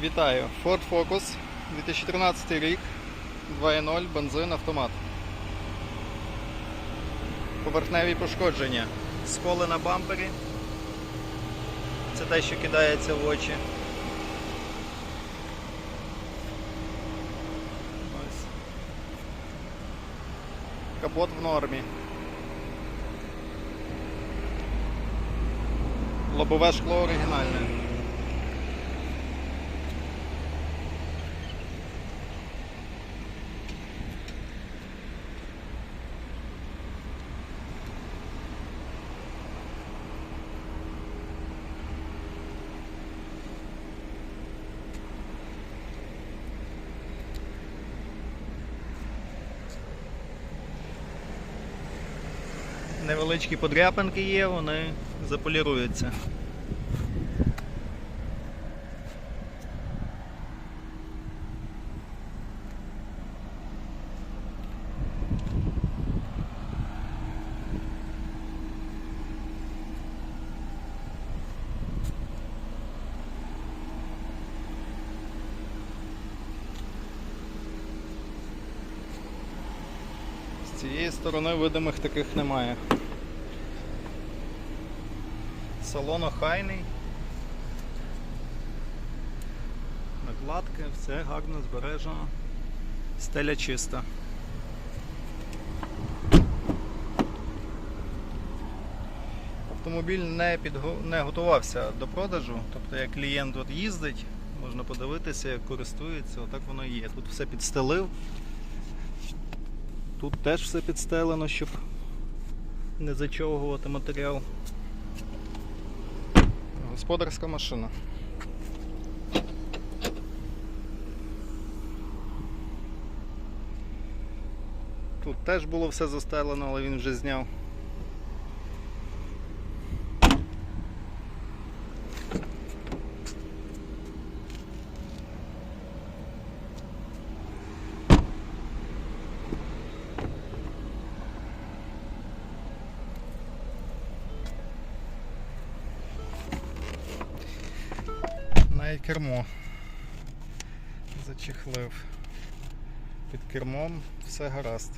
Вітаю! Ford Focus 2013 рік, 2.0, бензин, автомат. Поверхневі пошкодження. Сколи на бампері. Це те, що кидається в очі. Ось. Капот в нормі. Лобове шкло оригінальне. Невеличкі подряпинки є, вони заполіруються. З цієї сторони видимих таких немає. Салон охайний. Накладки, все гарно збережено. Стеля чиста. Автомобіль не, підго... не готувався до продажу, тобто як клієнт от їздить, можна подивитися, як користується, отак воно є. Тут все підстелив. Тут теж все підстелено, щоб не зачовгувати матеріал. Господарська машина. Тут теж було все застелено, але він вже зняв. Навіть кермо зачехлив. Під кермом все гаразд.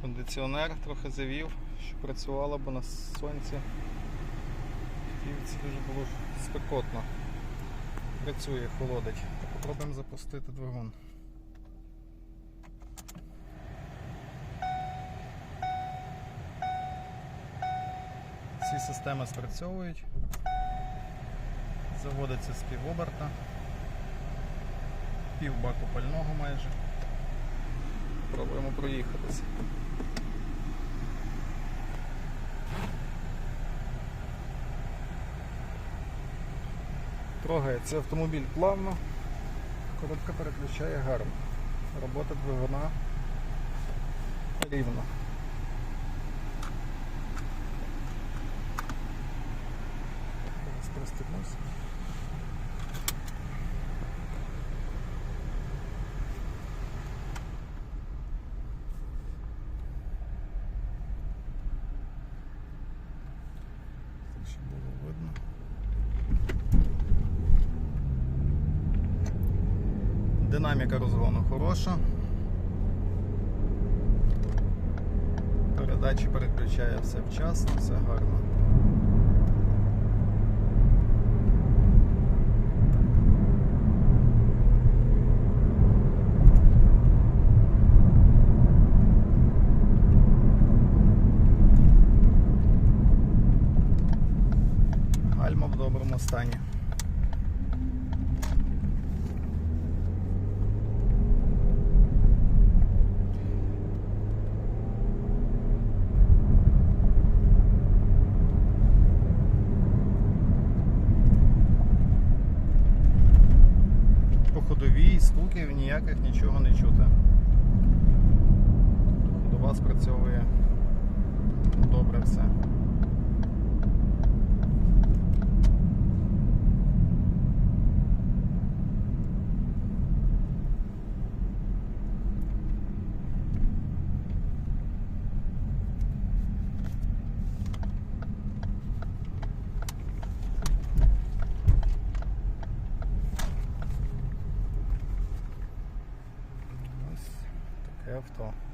Кондиціонер трохи завів, щоб працювало, бо на сонці в півці дуже було спекотно. Працює, холодить. Попробуємо запустити двигун. Всі системи спрацьовують. Заводиться з півоберта. Пів баку пального майже. Пробуємо проїхатися. Трогається автомобіль плавно, коробка переключає гарно. Робота двигуна рівна. Зараз пристегнуся. Так, щоб було видно. Динаміка розгону хороша. Передачі переключає все вчасно, все гарно. Гальма в доброму стані. Ходовій стуків ніяких нічого не чути. Ходова спрацьовує добре все. eu o.